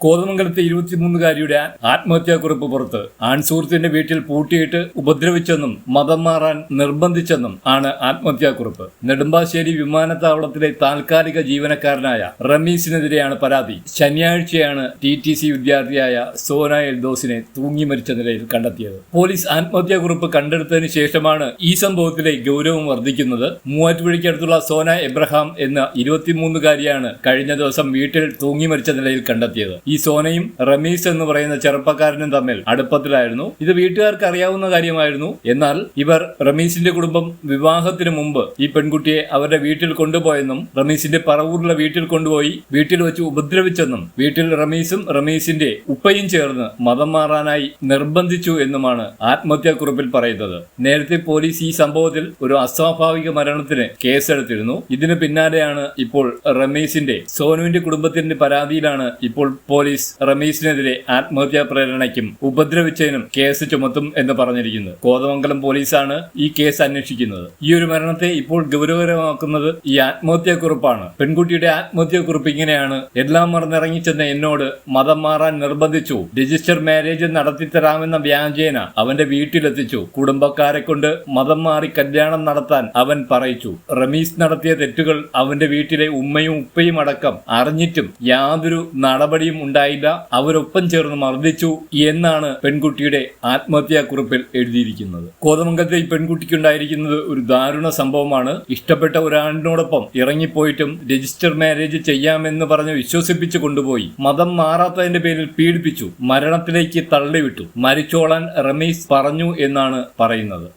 കോതമംഗലത്തെ ഇരുപത്തിമൂന്നുകാരിയുടെ ആത്മഹത്യാക്കുറിപ്പ് പുറത്ത് ആൺസുഹൃത്തിന്റെ വീട്ടിൽ പൂട്ടിയിട്ട് ഉപദ്രവിച്ചെന്നും മതം മാറാൻ നിർബന്ധിച്ചെന്നും ആണ് ആത്മഹത്യാക്കുറിപ്പ്. നെടുമ്പാശ്ശേരി വിമാനത്താവളത്തിലെ താൽക്കാലിക ജീവനക്കാരനായ റമീസിനെതിരെയാണ് പരാതി. ശനിയാഴ്ചയാണ് ടി ടി സി വിദ്യാർത്ഥിയായ സോന എൽദോസിനെ തൂങ്ങി മരിച്ച നിലയിൽ കണ്ടെത്തിയത്. പോലീസ് ആത്മഹത്യാക്കുറിപ്പ് കണ്ടെടുത്തതിന് ശേഷമാണ് ഈ സംഭവത്തിലെ ഗൗരവം വർദ്ധിക്കുന്നത്. മൂവാറ്റുപുഴയ്ക്കടുത്തുള്ള സോന എബ്രഹാം എന്ന ഇരുപത്തിമൂന്നുകാരിയാണ് കഴിഞ്ഞ ദിവസം വീട്ടിൽ തൂങ്ങി മരിച്ച നിലയിൽ കണ്ടെത്തിയത്. ഈ സോനയും റമീസ് എന്ന് പറയുന്ന ചെറുപ്പക്കാരനും തമ്മിൽ അടുപ്പത്തിലായിരുന്നു. ഇത് വീട്ടുകാർക്ക് അറിയാവുന്ന കാര്യമായിരുന്നു. എന്നാൽ ഇവർ റമീസിന്റെ കുടുംബം വിവാഹത്തിന് മുമ്പ് ഈ പെൺകുട്ടിയെ അവരുടെ വീട്ടിൽ കൊണ്ടുപോയെന്നും റമീസിന്റെ പറവൂരിലെ വീട്ടിൽ കൊണ്ടുപോയി വീട്ടിൽ വെച്ച് ഉപദ്രവിച്ചെന്നും വീട്ടിൽ റമീസും റമീസിന്റെ ഉപ്പയും ചേർന്ന് മതം മാറാനായി നിർബന്ധിച്ചു എന്നുമാണ് ആത്മഹത്യാക്കുറിപ്പിൽ പറയുന്നത്. നേരത്തെ പോലീസ് ഈ സംഭവത്തിൽ ഒരു അസ്വാഭാവിക മരണത്തിന് കേസെടുത്തിരുന്നു. ഇതിന് പിന്നാലെയാണ് ഇപ്പോൾ റമീസിന്റെ സോനുവിന്റെ കുടുംബത്തിന്റെ പരാതിയിലാണ് ഇപ്പോൾ പോലീസ് റമീസിനെതിരെ ആത്മഹത്യാ പ്രേരണയ്ക്കും ഉപദ്രവിച്ചതിനും കേസ് ചുമത്തും എന്ന് പറഞ്ഞിരിക്കുന്നത് കോതമംഗലം പോലീസാണ് ഈ കേസ് അന്വേഷിക്കുന്നത്. ഈ ഒരു മരണത്തെ ഇപ്പോൾ ഗൗരവകരമാക്കുന്നത് ഈ ആത്മഹത്യാക്കുറിപ്പാണ്. പെൺകുട്ടിയുടെ ആത്മഹത്യാക്കുറിപ്പ് ഇങ്ങനെയാണ്. എല്ലാം മറന്നിറങ്ങിച്ചെന്ന എന്നോട് മതം മാറാൻ നിർബന്ധിച്ചു. രജിസ്റ്റർ മാരേജ് നടത്തിത്തരാമെന്ന വ്യാജേന അവന്റെ വീട്ടിലെത്തിച്ചു. കുടുംബക്കാരെ കൊണ്ട് മതം മാറി കല്യാണം നടത്താൻ അവൻ പറയിച്ചു. റമീസ് നടത്തിയ തെറ്റുകൾ അവന്റെ വീട്ടിലെ ഉമ്മയും ഉപ്പയും അടക്കം അറിഞ്ഞിട്ടും യാതൊരു നടപടിയും ഉണ്ടായില്ല. അവരൊപ്പം ചേർന്ന് മർദ്ദിച്ചു എന്നാണ് പെൺകുട്ടിയുടെ ആത്മഹത്യാക്കുറിപ്പിൽ എഴുതിയിരിക്കുന്നത്. കോതമംഗലത്തെ ഈ പെൺകുട്ടിക്കുണ്ടായിരിക്കുന്നത് ഒരു ദാരുണ സംഭവമാണ്. ഇഷ്ടപ്പെട്ട ഒരാളിനോടൊപ്പം ഇറങ്ങിപ്പോയിട്ടും രജിസ്റ്റർ മാരേജ് ചെയ്യാമെന്ന് പറഞ്ഞ് വിശ്വസിപ്പിച്ചു കൊണ്ടുപോയി. മതം മാറാത്തതിന്റെ പേരിൽ പീഡിപ്പിച്ചു. മരണത്തിലേക്ക് തള്ളിവിട്ടു. മരിച്ചോളാൻ റമീസ് പറഞ്ഞു എന്നാണ് പറയുന്നത്.